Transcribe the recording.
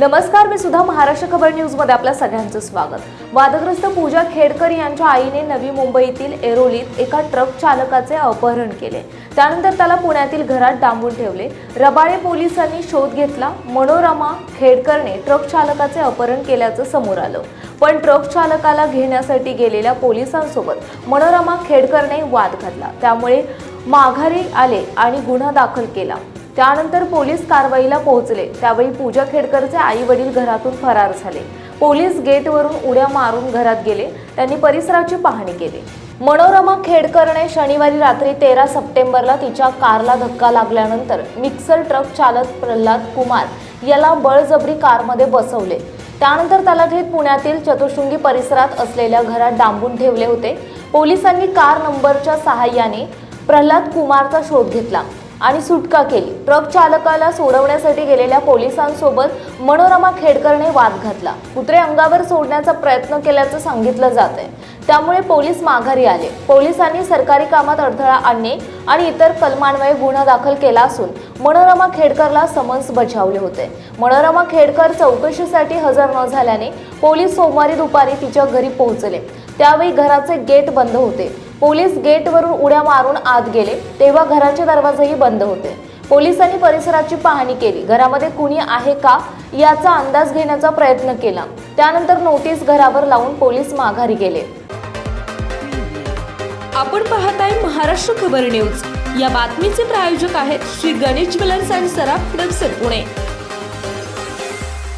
नमस्कार मी सुद्धा महाराष्ट्र खबर न्यूजमध्ये आपल्या सगळ्यांचं स्वागत. वादग्रस्त पूजा खेडकर यांच्या आईने नवी मुंबईतील एरोलीत एका ट्रक चालकाचे अपहरण केले. त्यानंतर त्याला पुण्यातील घरात डांबून ठेवले. रबाळे पोलिसांनी शोध घेतला. मनोरमा खेडकरने ट्रक चालकाचे अपहरण केल्याचं समोर आलं. पण ट्रक चालकाला घेण्यासाठी गेलेल्या पोलिसांसोबत मनोरमा खेडकरने वाद घातला. त्यामुळे माघारी आले आणि गुन्हा दाखल केला. त्यानंतर पोलीस कारवाईला पोहोचले. त्यावेळी पूजा खेडकरचे आई वडील घरातून फरार झाले. पोलीस गेटवरून उड्या मारून घरात गेले. त्यांनी परिसराची पाहणी केली. मनोरमा खेडकरने शनिवारी रात्री तेरा सप्टेंबरला तिच्या कारला धक्का लागल्यानंतर मिक्सर ट्रक चालक प्रल्हाद कुमार याला बळजबरी कारमध्ये बसवले. त्यानंतर त्याला घेत पुण्यातील चतुर्शृंगी परिसरात असलेल्या घरात डांबून ठेवले होते. पोलिसांनी कार नंबरच्या सहाय्याने प्रल्हाद कुमारचा शोध घेतला. आणि सुटका केली. ट्रक चालकाला सोडवण्यासाठी गेलेल्या पोलिसांसोबत मनोरमा खेडकरने वाद घातला. कुत्रे अंगावर सोडण्याचा प्रयत्न केल्याचं सांगितलं जात आहे त्यामुळे पोलीस माघारी आले. पोलिसांनी सरकारी कामात अडथळा आणणे आणि इतर कलमान्वये गुन्हा दाखल केला असून मनोरमा खेडकरला समन्स बजावले होते. मनोरमा खेडकर चौकशीसाठी हजर न झाल्याने पोलीस सोमवारी दुपारी तिच्या घरी पोहोचले. त्यावेळी घराचे गेट बंद होते. पोलीस गेटवरून उड्या मारून आत गेले तेव्हा घराचे दरवाजेही बंद होते. पोलिसांनी परिसराची पाहणी केली. घरामध्ये कुणी आहे का याचा अंदाज घेण्याचा प्रयत्न केला. त्यानंतर नोटीस घरावर लावून पोलीस माघारी गेले. आपण पाहताय महाराष्ट्र खबर न्यूज. या बातमीचे प्रायोजक आहेत श्री गणेश ज्वेलर्स अँड सराफ हडपसर पुणे.